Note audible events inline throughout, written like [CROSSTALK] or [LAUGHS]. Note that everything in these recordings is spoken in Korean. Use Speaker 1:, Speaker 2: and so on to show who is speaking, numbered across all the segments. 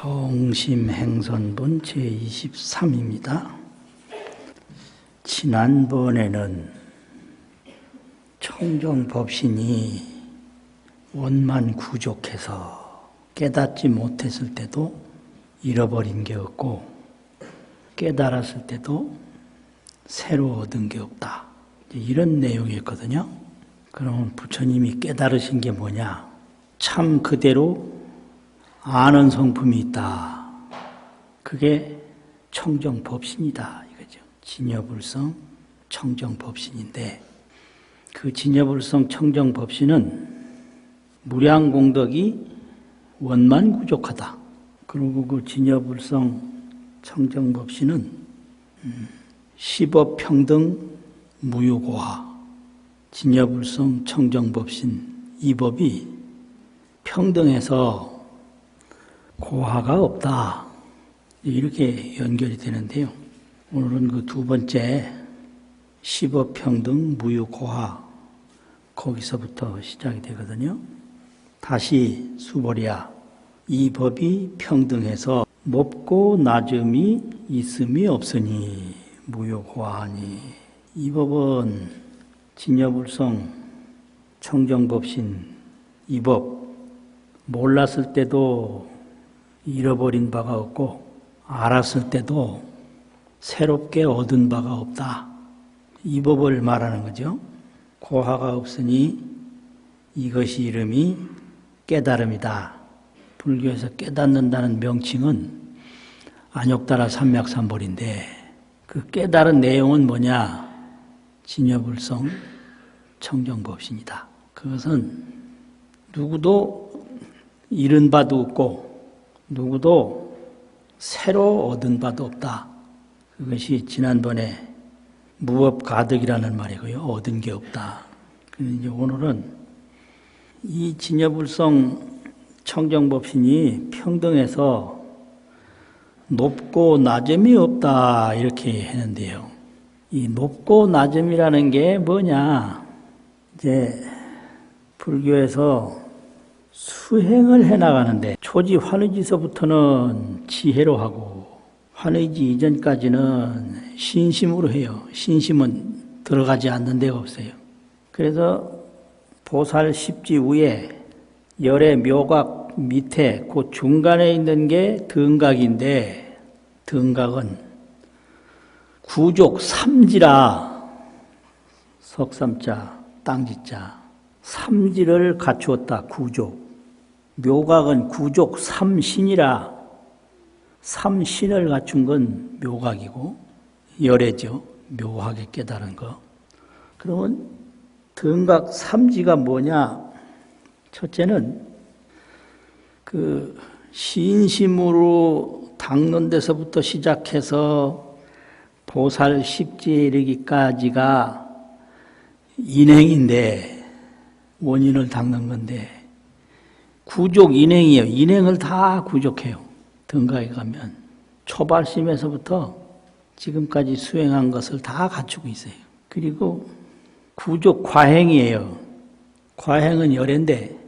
Speaker 1: 정심행선본 제23입니다. 지난번에는 청정법신이 원만 구족해서 깨닫지 못했을 때도 잃어버린 게 없고 깨달았을 때도 새로 얻은 게 없다. 이런 내용이었거든요. 그러면 부처님이 깨달으신 게 뭐냐? 참 그대로 아는 성품이 있다. 그게 청정법신이다. 이거죠. 진여불성 청정법신인데 그 진여불성 청정법신은 무량공덕이 원만구족하다. 그리고 그 진여불성 청정법신은 음, 시법평등 무효고화 진여불성 청정법신 이 법이 평등해서 고화가 없다. 이렇게 연결이 되는데요. 오늘은 그 두 번째 시법평등 무효고화 거기서부터 시작이 되거든요. 다시 수보리야 이 법이 평등해서 높고 낮음이 있음이 없으니 무효고하니 이 법은 진여불성 청정법신 이 법 몰랐을 때도 잃어버린 바가 없고 알았을 때도 새롭게 얻은 바가 없다. 이 법을 말하는 거죠. 고화가 없으니 이것이 이름이 깨달음이다. 불교에서 깨닫는다는 명칭은 안욕따라 삼맥삼벌인데 그 깨달은 내용은 뭐냐? 진여불성 청정법신이다. 그것은 누구도 잃은 바도 없고 누구도 새로 얻은 바도 없다. 그것이 지난번에 무업 가득이라는 말이고요. 얻은 게 없다. 이제 오늘은 이 진여불성 청정법신이 평등해서 높고 낮음이 없다 이렇게 했는데요. 이 높고 낮음이라는 게 뭐냐? 이제 불교에서 수행을 해 나가는데 초지 환의지서부터는 지혜로 하고 환의지 이전까지는 신심으로 해요. 신심은 들어가지 않는 데가 없어요. 그래서 보살 십지 위에 열의 묘각 밑에 그 중간에 있는 게 등각인데 등각은 구족 삼지라 석삼자 땅지자 삼지를 갖추었다 구족 묘각은 구족 삼신이라. 삼신을 갖춘 건 묘각이고 열애죠. 묘하게 깨달은 거. 그러면 등각 삼지가 뭐냐? 첫째는 그 신심으로 닦는 데서부터 시작해서 보살 십지에 이르기까지가 인행인데 원인을 닦는 건데 구족 인행이에요. 인행을 다 구족해요. 등가에 가면 초발심에서부터 지금까지 수행한 것을 다 갖추고 있어요. 그리고 구족 과행이에요. 과행은 열애인데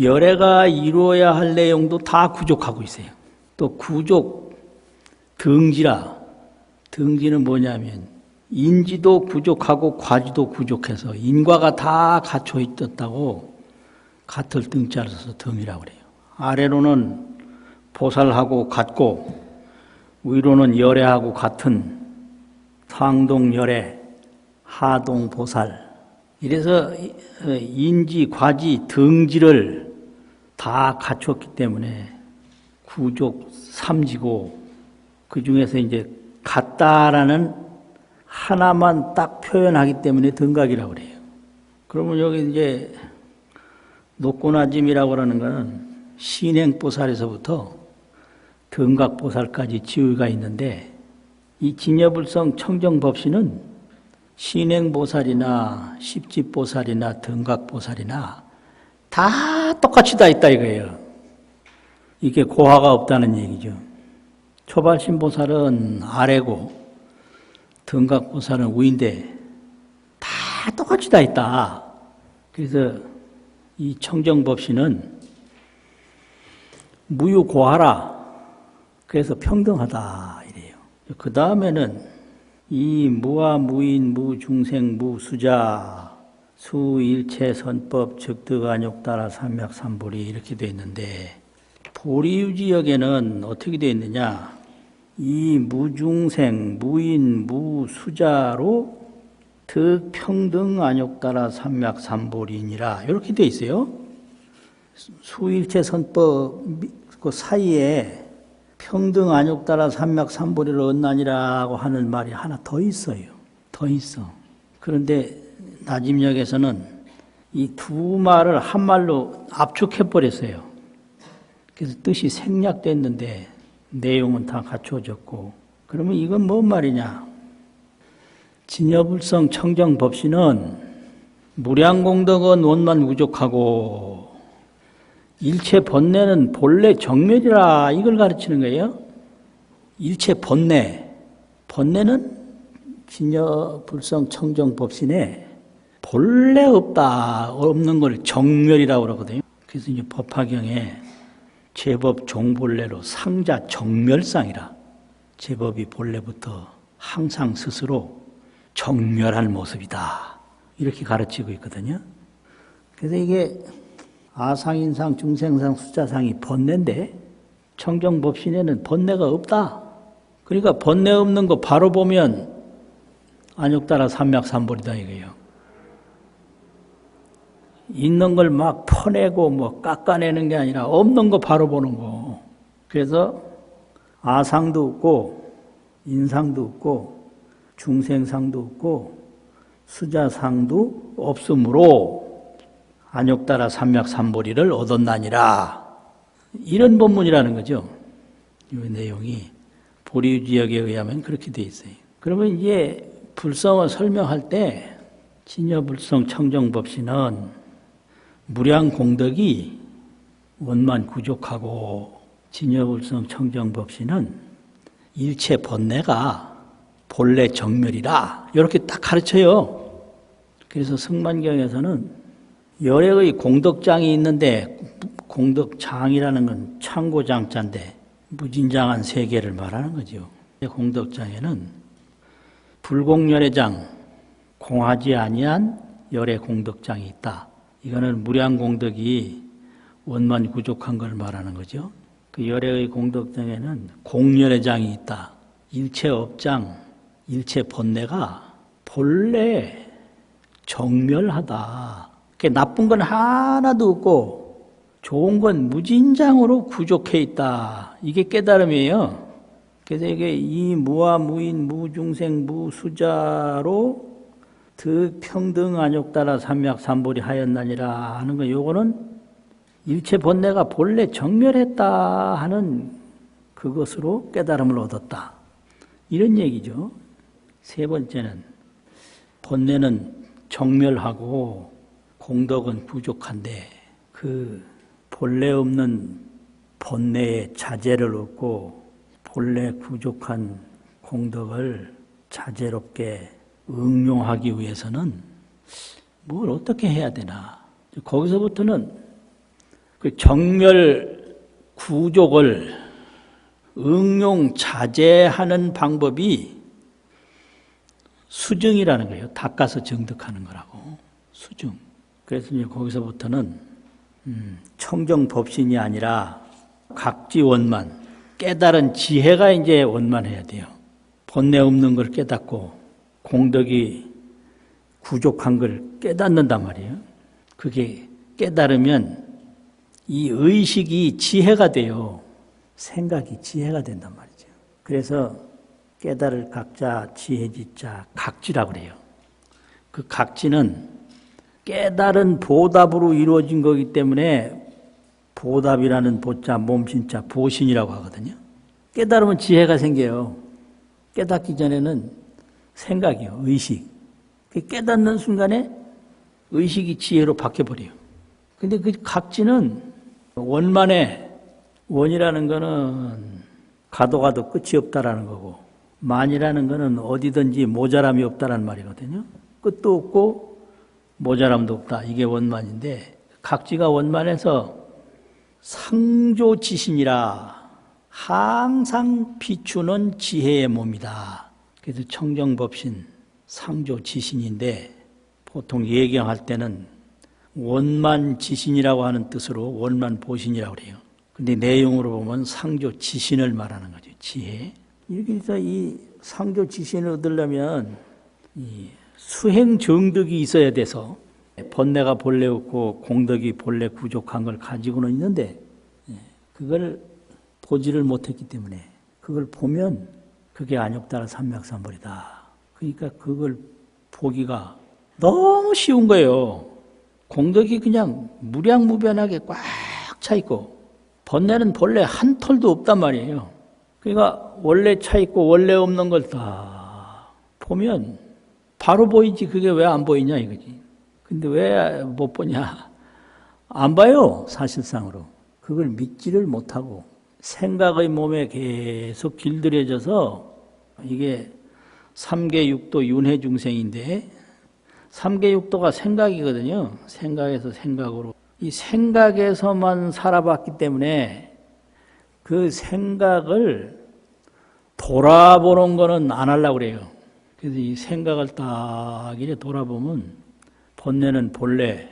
Speaker 1: 열애가 이루어야 할 내용도 다 구족하고 있어요. 또 구족 등지라 등지는 뭐냐면 인지도 부족하고 과지도 부족해서 인과가 다 갖춰 있었다고 같을 등자를 써서 등이라고 그래요. 아래로는 보살하고 같고 위로는 열애하고 같은 상동 열애, 하동 보살. 이래서 인지, 과지, 등지를 다 갖췄기 때문에 구족 삼지고 그 중에서 이제 같다라는 하나만 딱 표현하기 때문에 등각이라고 그래요. 그러면 여기 이제 녹고나짐이라고 하는 것은 신행보살에서부터 등각보살까지 지위가 있는데 이 진여불성 청정법신은 신행보살이나 십지보살이나 등각보살이나 다 똑같이 다 있다 이거예요. 이게 고화가 없다는 얘기죠. 초발신보살은 아래고 등각보살은 위인데 다 똑같이 다 있다. 그래서 이 청정법신은 무유고하라 그래서 평등하다 이래요. 그 다음에는 이 무아 무인 무중생 무수자 수일체 선법 즉득안욕 따라 삼맥삼보리 이렇게 돼 있는데 보리유지역에는 어떻게 돼 있느냐 이 무중생 무인 무수자로 득평등 안욕 따라 삼맥 삼보리니라 이렇게 돼 있어요. 수일체 선법 그 사이에 평등 안욕 따라 삼맥 삼보리를 얻나니라고 하는 말이 하나 더 있어요. 더 있어. 그런데 나짐역에서는 이 두 말을 한 말로 압축해 버렸어요. 그래서 뜻이 생략됐는데 내용은 다 갖추어졌고 그러면 이건 뭔 말이냐? 진여불성 청정법신은 무량공덕은 원만 부족하고 일체 번뇌는 본래 정멸이라 이걸 가르치는 거예요. 일체 번뇌. 번뇌는 진여 불성 청정 법신에 본래 없다. 없는 걸 정멸이라고 그러거든요. 그래서 이제 법화경에 제법 종본래로 상자 정멸상이라 제법이 본래부터 항상 스스로 정멸할 모습이다. 이렇게 가르치고 있거든요. 그래서 이게 아상인상, 중생상, 수자상이 번뇌인데 청정법신에는 번뇌가 없다. 그러니까 번뇌 없는 거 바로 보면 안욕따라 삼맥삼볼이다 이거예요. 있는 걸 막 퍼내고 뭐 깎아내는 게 아니라 없는 거 바로 보는 거. 그래서 아상도 없고 인상도 없고 중생상도 없고 수자상도 없으므로 안욕 따라 삼맥삼보리를 얻었나니라. 이런 본문이라는 거죠. 이 내용이 보리 지역에 의하면 그렇게 돼 있어요. 그러면 이제 불성을 설명할 때 진여불성 청정법신은 무량 공덕이 원만 구족하고 진여불성 청정법신은 일체 번뇌가 본래 정멸이라 이렇게 딱 가르쳐요. 그래서 승만경에서는 열애의 공덕장이 있는데 공덕장이라는 건 창고장자인데 무진장한 세계를 말하는 거죠. 공덕장에는 불공열애장, 공하지 아니한 열애 공덕장이 있다. 이거는 무량 공덕이 원만 구족한 걸 말하는 거죠. 그 열애의 공덕장에는 공열애장이 있다. 일체 업장, 일체 번뇌가 본래 정멸하다. 나쁜 건 하나도 없고 좋은 건 무진장으로 구족해 있다. 이게 깨달음이에요. 그래서 이게 이 무아 무인 무중생 무수자로 득 평등 안욕 따라 삼맥삼보리 하였나니라 하는 거 요거는 일체 본내가 본래 정멸했다 하는 그것으로 깨달음을 얻었다. 이런 얘기죠. 세 번째는 본내는 정멸하고 공덕은 부족한데 그 본래 없는 본내의 자제를 얻고 본래 부족한 공덕을 자제롭게 응용하기 위해서는 뭘 어떻게 해야 되나. 거기서부터는 그 정멸 구족을 응용 자제하는 방법이 수증이라는 거예요. 닦아서 정득하는 거라고. 수증. 그래서 이제 거기서부터는 음, 청정 법신이 아니라 각지 원만 깨달은 지혜가 이제 원만해야 돼요. 본내 없는 걸 깨닫고 공덕이 부족한 걸 깨닫는단 말이에요. 그게 깨달으면 이 의식이 지혜가 돼요. 생각이 지혜가 된단 말이죠. 그래서 깨달을 각자, 지혜지자, 각지라고 그래요. 그 각지는 깨달은 보답으로 이루어진 거기 때문에 보답이라는 보자, 몸신자, 보신이라고 하거든요. 깨달으면 지혜가 생겨요. 깨닫기 전에는 생각이요, 의식. 그 깨닫는 순간에 의식이 지혜로 바뀌어버려요. 근데 그 각지는 원만의 원이라는 거는 가도 가도 끝이 없다라는 거고, 만이라는 거는 어디든지 모자람이 없다라는 말이거든요. 끝도 없고 모자람도 없다. 이게 원만인데, 각지가 원만해서 상조지신이라 항상 비추는 지혜의 몸이다. 그래서 청정법신 상조 지신인데 보통 예경할 때는 원만 지신이라고 하는 뜻으로 원만 보신이라고 그래요. 근데 내용으로 보면 상조 지신을 말하는 거죠. 지혜. 해서 이 상조 지신을 얻으려면 이 수행 정덕이 있어야 돼서 번뇌가 본래 없고 공덕이 본래 부족한 걸 가지고는 있는데 예, 그걸 보지를 못했기 때문에 그걸 보면 그게 안욕따라 삼맥삼벌이다. 그러니까 그걸 보기가 너무 쉬운 거예요. 공덕이 그냥 무량무변하게 꽉 차 있고 번뇌는 본래 한 털도 없단 말이에요. 그러니까 원래 차 있고 원래 없는 걸 다 보면 바로 보이지 그게 왜 안 보이냐 이거지. 근데 왜 못 보냐? 안 봐요 사실상으로. 그걸 믿지를 못하고 생각의 몸에 계속 길들여져서 이게 삼계육도 윤회중생인데 삼계육도가 생각이거든요. 생각에서 생각으로 이 생각에서만 살아봤기 때문에 그 생각을 돌아보는 거는 안 하려고 그래요. 그래서 이 생각을 딱 이래 돌아보면 본래는 본래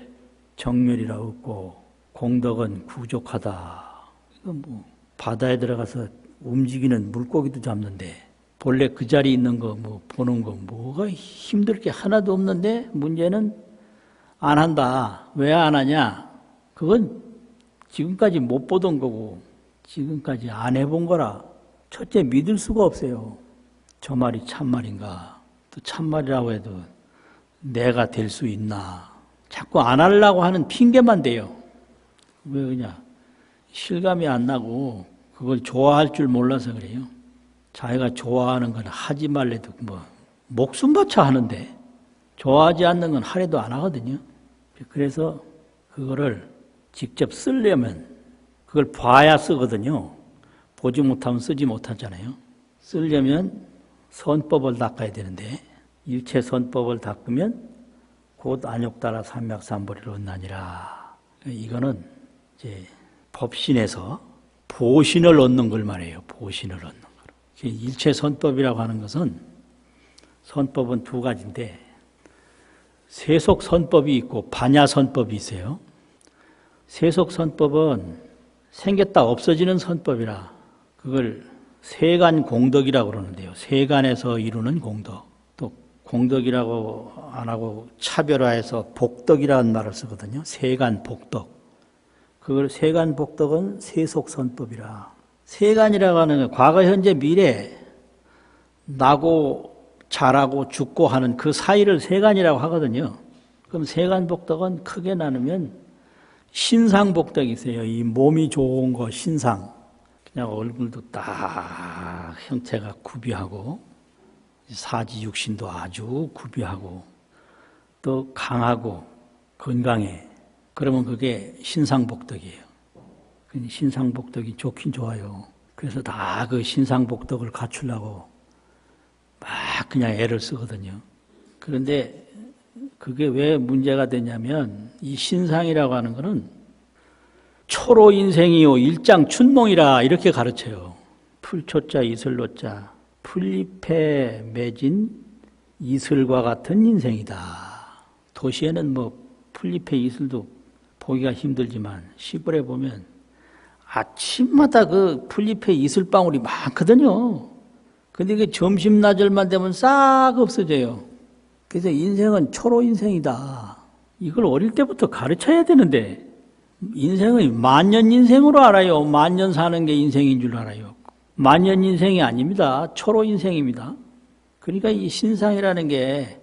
Speaker 1: 정멸이라 없고 공덕은 부족하다. 이거 뭐 바다에 들어가서 움직이는 물고기도 잡는데 본래 그 자리에 있는 거 뭐 보는 거 뭐가 힘들 게 하나도 없는데 문제는 안 한다. 왜 안 하냐? 그건 지금까지 못 보던 거고 지금까지 안 해본 거라 첫째 믿을 수가 없어요. 저 말이 참말인가? 또 참말이라고 해도 내가 될 수 있나? 자꾸 안 하려고 하는 핑계만 대요. 왜 그냐? 실감이 안 나고 그걸 좋아할 줄 몰라서 그래요. 자기가 좋아하는 건 하지 말래도 뭐 목숨 바쳐 하는데 좋아하지 않는 건 하래도 안 하거든요. 그래서 그거를 직접 쓰려면 그걸 봐야 쓰거든요. 보지 못하면 쓰지 못하잖아요. 쓰려면 선법을 닦아야 되는데 일체 선법을 닦으면 곧 안욕 따라 삼맥삼보리를 얻나니라. 이거는 이제 법신에서 보신을 얻는 걸 말해요. 보신을 얻는 걸. 일체 선법이라고 하는 것은 선법은 두 가지인데 세속 선법이 있고 반야 선법이 있어요. 세속 선법은 생겼다 없어지는 선법이라 그걸 세간 공덕이라고 그러는데요. 세간에서 이루는 공덕. 또 공덕이라고 안 하고 차별화해서 복덕이라는 말을 쓰거든요. 세간 복덕. 그걸 세간 복덕은 세속 선법이라. 세간이라고 하는 건 과거, 현재, 미래 나고 자라고 죽고 하는 그 사이를 세간이라고 하거든요. 그럼 세간 복덕은 크게 나누면 신상 복덕이 있어요. 이 몸이 좋은 거 신상. 그냥 얼굴도 딱 형태가 구비하고 사지 육신도 아주 구비하고 또 강하고 건강해. 그러면 그게 신상복덕이에요. 신상복덕이 좋긴 좋아요. 그래서 다 그 신상복덕을 갖추려고 막 그냥 애를 쓰거든요. 그런데 그게 왜 문제가 되냐면 이 신상이라고 하는 거는 초로 인생이요 일장 춘몽이라 이렇게 가르쳐요. 풀초자 이슬로자 풀잎에 맺은 이슬과 같은 인생이다. 도시에는 뭐 풀잎의 이슬도 보기가 힘들지만 시골에 보면 아침마다 그 풀잎의 이슬방울이 많거든요. 근데 그 점심 낮을만 되면 싹 없어져요. 그래서 인생은 초로 인생이다. 이걸 어릴 때부터 가르쳐야 되는데 인생의 만년 인생으로 알아요. 만년 사는 게 인생인 줄 알아요. 만년 인생이 아닙니다. 초로 인생입니다. 그러니까 이 신상이라는 게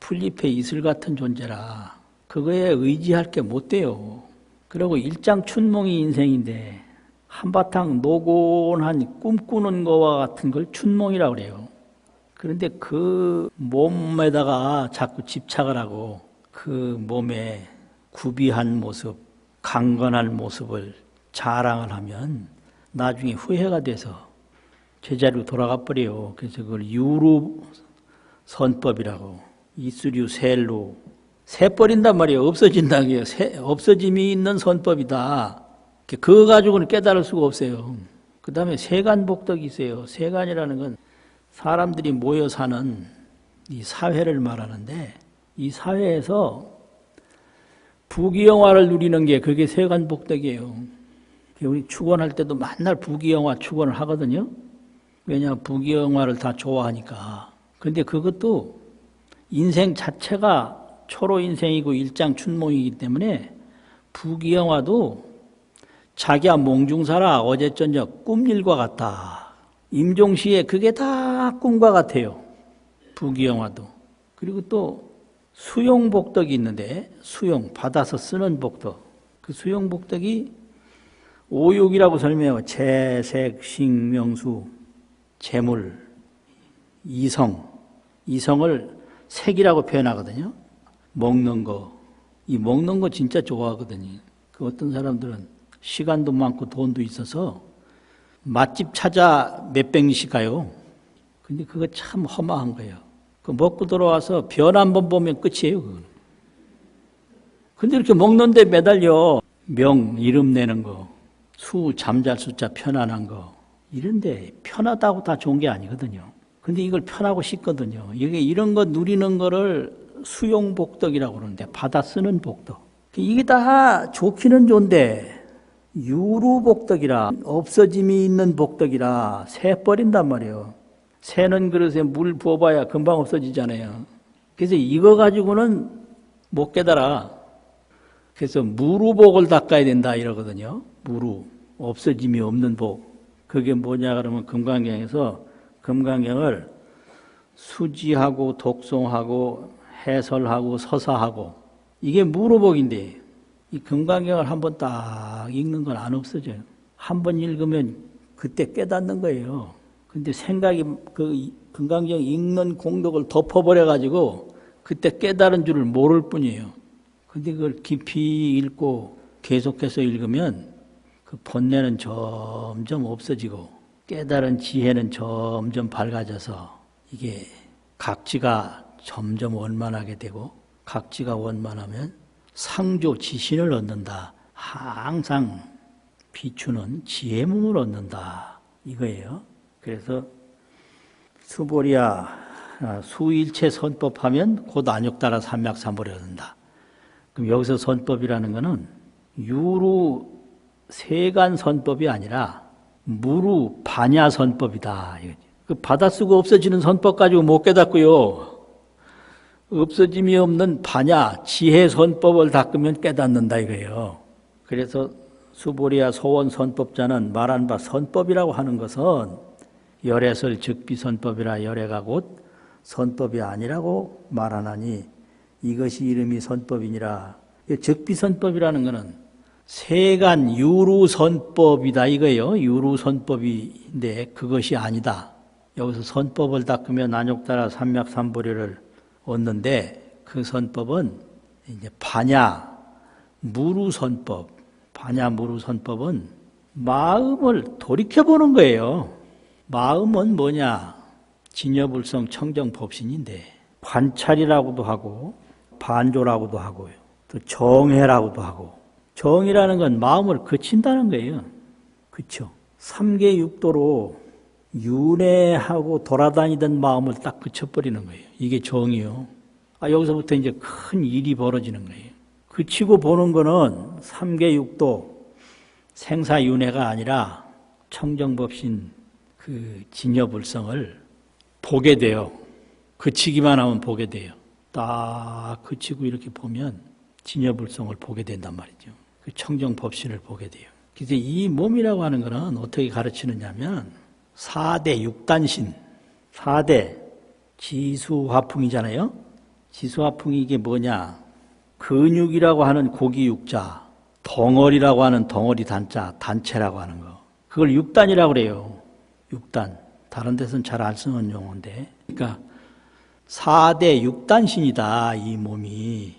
Speaker 1: 풀잎의 이슬 같은 존재라 그거에 의지할 게 못 돼요. 그리고 일장 춘몽이 인생인데 한바탕 노곤한 꿈꾸는 거와 같은 걸 춘몽이라고 그래요. 그런데 그 몸에다가 자꾸 집착을 하고 그 몸에 구비한 모습, 강건한 모습을 자랑을 하면 나중에 후회가 돼서 제자리로 돌아가 버려요. 그래서 그걸 유루 선법이라고 이수류 셀로 새 버린단 말이에요. 없어진다는 게요. 없어짐이 있는 선법이다. 그거 가지고는 깨달을 수가 없어요. 그 다음에 세간복덕이 있어요. 세간이라는 건 사람들이 모여 사는 이 사회를 말하는데 이 사회에서 부귀영화를 누리는 게 그게 세간복덕이에요. 우리 축원할 때도 맨날 부귀영화 축원을 하거든요. 왜냐 부귀영화를 다 좋아하니까. 근데 그것도 인생 자체가 초로 인생이고 일장 춘몽이기 때문에 부귀영화도 자기야 몽중사라 어제 저녁 꿈일과 같다. 임종시에 그게 다 꿈과 같아요. 부귀영화도. 그리고 또 수용 복덕이 있는데 수용 받아서 쓰는 복덕. 그 수용 복덕이 오육이라고 설명해요. 채색, 식명수, 재물, 이성. 이성을 색이라고 표현하거든요. 먹는 거. 이 먹는 거 진짜 좋아하거든요. 그 어떤 사람들은 시간도 많고 돈도 있어서 맛집 찾아 몇백리씩 가요. 근데 그거 참 허망한 거예요. 그 먹고 들어와서 변 한 번 보면 끝이에요. 그거는. 근데 이렇게 먹는데 매달려 명 이름 내는 거, 수 잠잘 숫자 편안한 거 이런데 편하다고 다 좋은 게 아니거든요. 근데 이걸 편하고 싶거든요. 이게 이런 거 누리는 거를 수용 복덕이라고 그러는데 받아 쓰는 복덕. 이게 다 좋기는 좋은데 유루 복덕이라 없어짐이 있는 복덕이라 새 버린단 말이에요. 새는 그릇에 물 부어봐야 금방 없어지잖아요. 그래서 이거 가지고는 못 깨달아. 그래서 무루복을 닦아야 된다 이러거든요. 무루 없어짐이 없는 복. 그게 뭐냐 그러면 금강경에서 금강경을 수지하고 독송하고 해설하고 서사하고 이게 무루복인데 이 금강경을 한번 딱 읽는 건 안 없어져요. 한 번 읽으면 그때 깨닫는 거예요. 근데 생각이 그 금강경 읽는 공덕을 덮어버려 가지고 그때 깨달은 줄을 모를 뿐이에요. 근데 그걸 깊이 읽고 계속해서 읽으면 그 본내는 점점 없어지고 깨달은 지혜는 점점 밝아져서 이게 각지가 점점 원만하게 되고 각지가 원만하면 상조 지신을 얻는다. 항상 비추는 지혜 몸을 얻는다. 이거예요. 그래서 수보리야 아, 수일체 선법하면 곧 안욕 따라 삼맥삼보리 얻는다. 그럼 여기서 선법이라는 것은 유루 세간 선법이 아니라 무루 반야 선법이다. 그 받아 쓰고 없어지는 선법 가지고 못 깨닫고요. 없어짐이 없는 반야 지혜 선법을 닦으면 깨닫는다 이거예요. 그래서 수보리아 소원 선법자는 말한 바 선법이라고 하는 것은 열애설 즉비 선법이라 열애가 곧 선법이 아니라고 말하나니 이것이 이름이 선법이니라. 즉비 선법이라는 것은 세간 유루 선법이다 이거예요. 유루 선법인데 그것이 아니다. 여기서 선법을 닦으면 난욕 따라 삼맥삼보리를 얻는데 그 선법은 이제 반야 무루 선법, 반야 무루 선법은 마음을 돌이켜 보는 거예요. 마음은 뭐냐? 진여불성 청정법신인데 관찰이라고도 하고 반조라고도 하고요. 또 정해라고도 하고 정이라는 건 마음을 그친다는 거예요. 그렇죠? 삼계 육도로 윤회하고 돌아다니던 마음을 딱 그쳐버리는 거예요. 이게 정이요. 아, 여기서부터 이제 큰 일이 벌어지는 거예요. 그치고 보는 거는 삼계 육도 생사윤회가 아니라 청정법신 그 진여불성을 보게 돼요. 그치기만 하면 보게 돼요. 딱 그치고 이렇게 보면 진여불성을 보게 된단 말이죠. 그 청정법신을 보게 돼요. 그래서 이 몸이라고 하는 거는 어떻게 가르치느냐면 4대 육단신, 4대 지수화풍이잖아요. 지수화풍이 이게 뭐냐? 근육이라고 하는 고기 육자, 덩어리라고 하는 덩어리 단자, 단체라고 하는 거. 그걸 육단이라고 그래요. 육단. 다른 데서는 잘 안 쓰는 용어인데. 그러니까 4대 육단신이다, 이 몸이.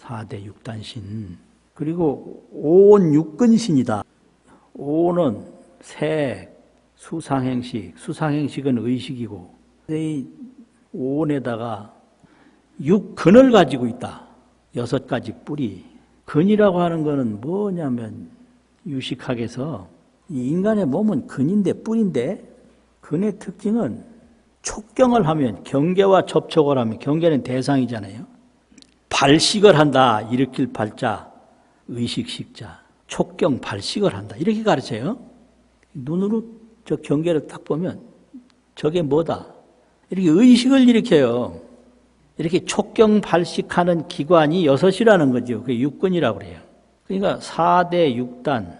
Speaker 1: 4대 육단신. 그리고 오온 육근신이다. 오는 색, 수상행식, 수상행식은 의식이고, 이 오온에다가 육근을 가지고 있다. 여섯 가지 뿌리. 근이라고 하는 것은 뭐냐면 유식학에서 이 인간의 몸은 근인데 뿔인데 근의 특징은 촉경을 하면 경계와 접촉을 하면 경계는 대상이잖아요. 발식을 한다. 일으킬 발자, 의식식자, 촉경 발식을 한다. 이렇게 가르쳐요. 눈으로 저 경계를 딱 보면 저게 뭐다. 이렇게 의식을 일으켜요. 이렇게 촉경 발식하는 기관이 여섯이라는 거죠. 그게 육근이라고 그래요. 그러니까 4대 6단,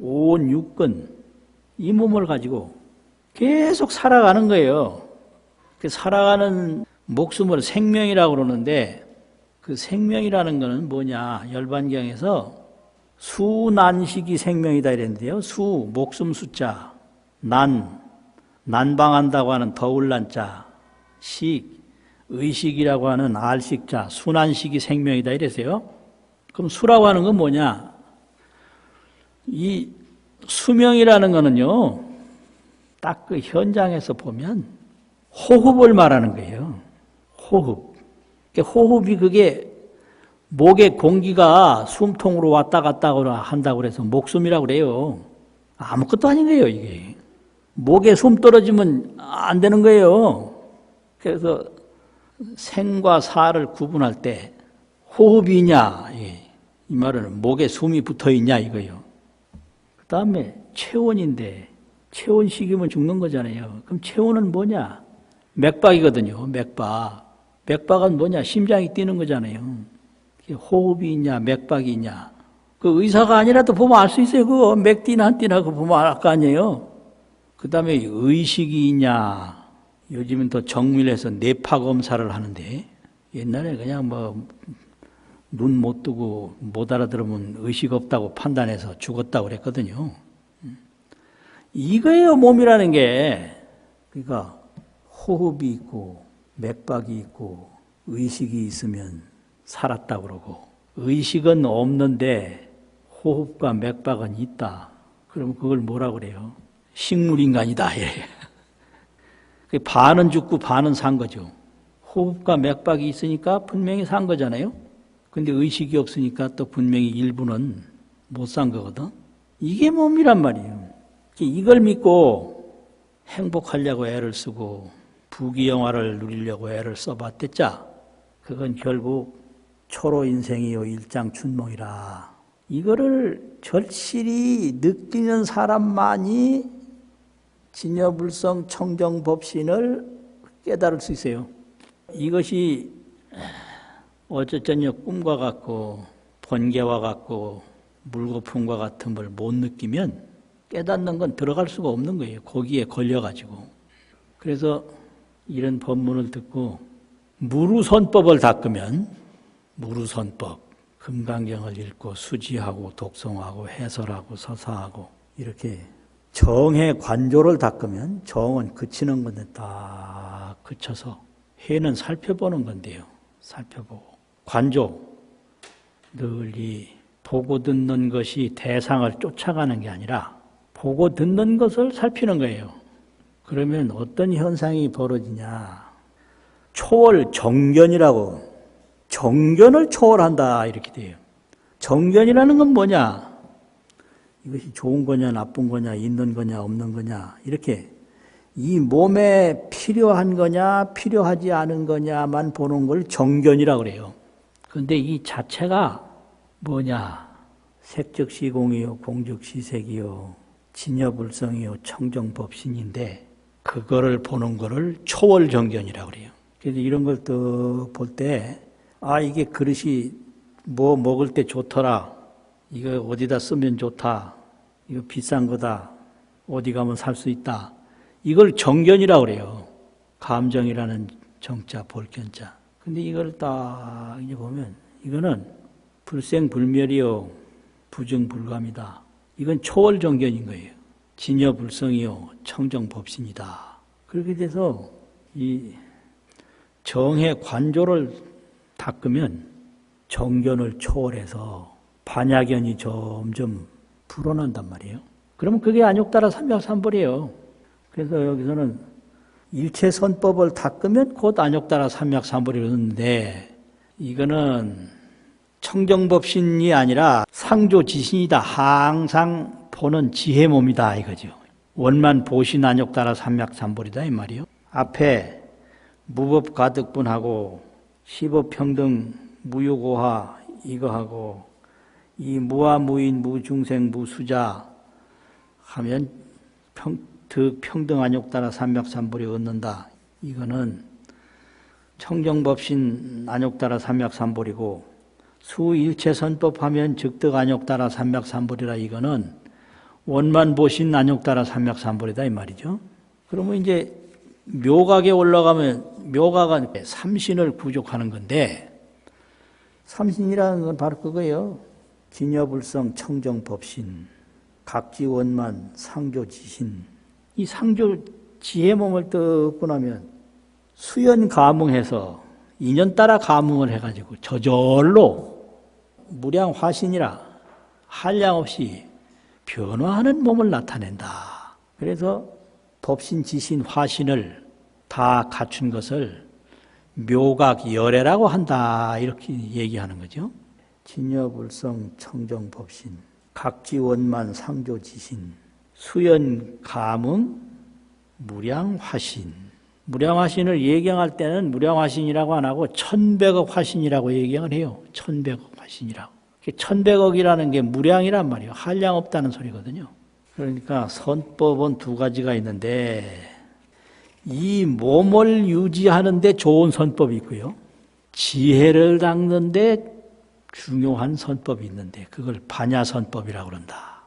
Speaker 1: 5온 6근, 이 몸을 가지고 계속 살아가는 거예요. 그 살아가는 목숨을 생명이라고 그러는데 그 생명이라는 거는 뭐냐? 열반경에서 수난식이 생명이다 이랬는데요. 수, 목숨 숫자, 난, 난방한다고 하는 더울 난자, 식, 의식이라고 하는 알식자, 순한식이 생명이다 이랬어요. 그럼 수라고 하는 건 뭐냐? 이 수명이라는 거는요, 딱 그 현장에서 보면 호흡을 말하는 거예요. 호흡. 호흡이 그게 목에 공기가 숨통으로 왔다 갔다 한다고 그래서 목숨이라고 그래요. 아무것도 아닌 거예요, 이게. 목에 숨 떨어지면 안 되는 거예요. 그래서 생과 사를 구분할 때 호흡이 있냐, 예. 이 말은 목에 숨이 붙어 있냐 이거요. 그 다음에 체온인데 체온식이면 죽는 거잖아요. 그럼 체온은 뭐냐? 맥박이거든요. 맥박. 맥박은 뭐냐? 심장이 뛰는 거잖아요. 호흡이 있냐, 맥박이 있냐. 그 의사가 아니라도 보면 알 수 있어요. 그거 맥 뛰나 안 뛰나 그거 보면 알 거 아니에요. 그 다음에 의식이 있냐. 요즘은 더 정밀해서 뇌파 검사를 하는데 옛날에 그냥 뭐 눈 못 뜨고 못 알아들으면 의식 없다고 판단해서 죽었다고 그랬거든요. 이거예요, 몸이라는 게. 그러니까 호흡이 있고 맥박이 있고 의식이 있으면 살았다 그러고 의식은 없는데 호흡과 맥박은 있다. 그럼 그걸 뭐라 그래요? 식물인간이다. 예. [LAUGHS] 반은 죽고 반은 산 거죠. 호흡과 맥박이 있으니까 분명히 산 거잖아요. 근데 의식이 없으니까 또 분명히 일부는 못 산 거거든. 이게 몸이란 말이에요. 이걸 믿고 행복하려고 애를 쓰고 부귀영화를 누리려고 애를 써봤댔자 그건 결국 초로 인생이요 일장 춘몽이라 이거를 절실히 느끼는 사람만이 진여불성 청정법신을 깨달을 수 있어요. 이것이 어쩌저녁 꿈과 같고 번개와 같고 물거품과 같음을 못 느끼면 깨닫는 건 들어갈 수가 없는 거예요. 거기에 걸려가지고. 그래서 이런 법문을 듣고 무루선법을 닦으면 무루선법, 금강경을 읽고 수지하고 독송하고 해설하고 서사하고 이렇게 정해 관조를 닦으면 정은 그치는 건데 딱 그쳐서 해는 살펴보는 건데요. 살펴보고 관조 늘 이 보고 듣는 것이 대상을 쫓아가는 게 아니라 보고 듣는 것을 살피는 거예요. 그러면 어떤 현상이 벌어지냐? 초월 정견이라고 정견을 초월한다 이렇게 돼요. 정견이라는 건 뭐냐? 이것이 좋은 거냐 나쁜 거냐 있는 거냐 없는 거냐 이렇게 이 몸에 필요한 거냐 필요하지 않은 거냐만 보는 걸 정견이라고 그래요. 그런데 이 자체가 뭐냐? 색적 시공이요 공적 시색이요 진여불성이요 청정법신인데 그거를 보는 거를 초월정견이라고 그래요. 그래서 이런 걸 또 볼 때 아 이게 그릇이 뭐 먹을 때 좋더라. 이거 어디다 쓰면 좋다. 이거 비싼 거다. 어디 가면 살 수 있다. 이걸 정견이라고 그래요. 감정이라는 정자, 볼견자. 근데 이걸 딱 이제 보면 이거는 불생불멸이요. 부증불감이다. 이건 초월정견인 거예요. 진여불성이요. 청정법신이다. 그렇게 돼서 이 정해 관조를 닦으면 정견을 초월해서 반야견이 점점 불어난단 말이에요. 그러면 그게 안욕따라 삼약삼벌이에요. 그래서 여기서는 일체선법을 닦으면 곧 안욕따라 삼약삼벌이 그러는데 이거는 청정법신이 아니라 상조지신이다. 항상 보는 지혜 몸이다 이거죠. 원만 보시 난욕 따라 삼맥삼볼이다 이 말이요. 앞에 무법 가득분하고 시법평등 무효고하 이거 하고 이 무아 무인 무중생 무수자 하면 평, 득 평등 안욕 따라 삼맥삼볼이 얻는다. 이거는 청정법신 안욕 따라 삼맥삼볼이고 수일체 선법 하면 즉득 안욕 따라 삼맥삼볼이라 이거는 원만 보신 안욕 따라 삼맥삼볼이다 이 말이죠. 그러면 이제 묘각에 올라가면 묘각은 삼신을 부족하는 건데 삼신이라는 건 바로 그거예요. 진여불성 청정법신 각지원만 상조지신 이 상조 지혜 몸을 뜯고 나면 수연 가뭉해서 인연 따라 가뭉을 해가지고 저절로 무량 화신이라 한량 없이 변화하는 몸을 나타낸다. 그래서 법신, 지신, 화신을 다 갖춘 것을 묘각 열애라고 한다. 이렇게 얘기하는 거죠. 진여불성 청정법신, 각지원만 상조지신, 수연 가뭉, 무량화신. 무량화신을 예경할 때는 무량화신이라고 안 하고 천백억 화신이라고 예경을 해요. 천백억 화신이라고. 천백억이라는 게 무량이란 말이에요. 한량 없다는 소리거든요. 그러니까 선법은 두 가지가 있는데 이 몸을 유지하는데 좋은 선법이 있고요. 지혜를 닦는데 중요한 선법이 있는데 그걸 반야선법이라고 그런다.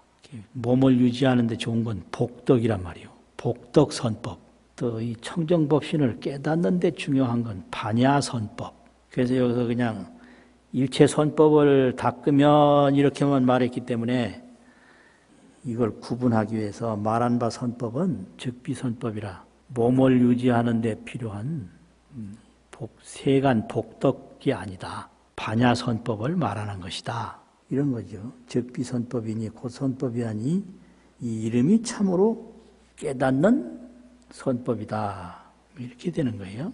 Speaker 1: 몸을 유지하는데 좋은 건 복덕이란 말이에요. 복덕 선법. 또 이 청정법신을 깨닫는데 중요한 건 반야선법. 그래서 여기서 그냥 일체 선법을 닦으면 이렇게만 말했기 때문에 이걸 구분하기 위해서 말한 바 선법은 즉비선법이라 몸을 유지하는 데 필요한 음, 복, 세간 복덕이 아니다. 반야선법을 말하는 것이다. 이런 거죠. 즉비선법이니 곧선법이 아니 이 이름이 참으로 깨닫는 선법이다. 이렇게 되는 거예요.